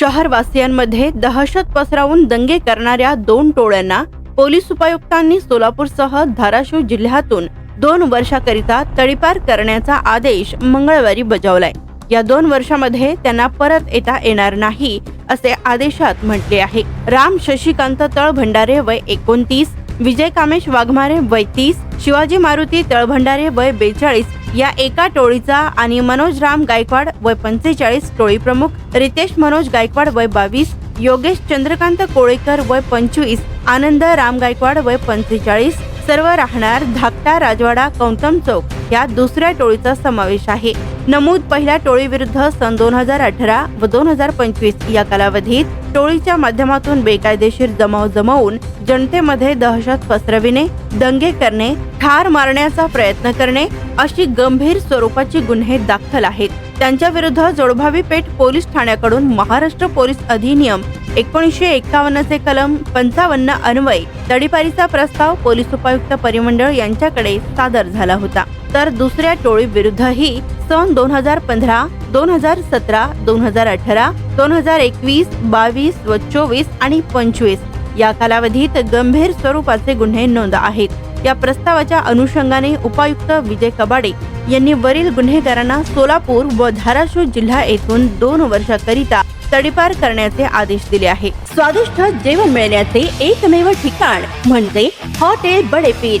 शहरवासियांमध्ये दहशत पसरावून दंगे करणाऱ्या दोन टोळ्यांना पोलीस उपायुक्तांनी सोलापूरसह धाराशिव जिल्ह्यातून दोन वर्षाकरिता तडीपार करण्याचा आदेश मंगळवारी बजावलाय. या दोन वर्षामध्ये त्यांना परत येता येणार नाही असे आदेशात म्हटले आहे. राम शशिकांत तळभंडारे वय एकोणतीस विजय कामेश वाघमारे वय तीस शिवाजी मारुती तळभंडारे वय बेचाळीस या एका टोळीचा आणि मनोज राम गायकवाड वय पंचेचाळीस टोळी प्रमुख रितेश मनोज गायकवाड वय बावीस योगेश चंद्रकांत कोळेकर वय पंचवीस आनंद राम गायकवाड वय पंचेचाळीस सर्व राहणार धाकटा राजवाडा कौतम चौक या दुसऱ्या टोळीचा समावेश आहे. नमूद पहिल्या टोळीविरुद्ध सन दोन हजार अठरा व दोन हजार पंचवीस या कालावधीत टोळीच्या माध्यमातून बेकायदेशीर जमाव जमवून जनतेमध्ये दहशत पसरविणे दंगे करणे ठार मारण्याचा प्रयत्न करणे अशी गंभीर स्वरूपाची गुन्हे दाखल आहेत. त्यांच्या विरुद्ध जोडभावी पेठ पोलीस ठाण्याकडून महाराष्ट्र पोलीस अधिनियम एकोणीसशे एकावन्नचे कलम पंचावन्न अन्वय तडीपारीचा प्रस्ताव पोलीस उपायुक्त परिमंडळ यांच्याकडे सादर झाला होता. तर दुसऱ्या टोळीविरुद्धही सन दोन हजार पंधरा दोन हजार सतरा दोन हजार अठरा दोन हजार एकवीस बावीस व चोवीस आणि पंचवीस या कालावधीत गंभीर स्वरूपाचे गुन्हे नोंद आहेत. या प्रस्तावाच्या अनुषंगाने उपायुक्त विजय कबाडे यांनी वरील गुन्हेगारांना सोलापूर व धाराशिव जिल्हा येथून दोन वर्षाकरिता तडीपार करण्याचे आदेश दिले आहे. स्वादिष्ट जेवण मिळण्याचे एकमेव ठिकाण म्हणजे हॉटेल बडेपीर.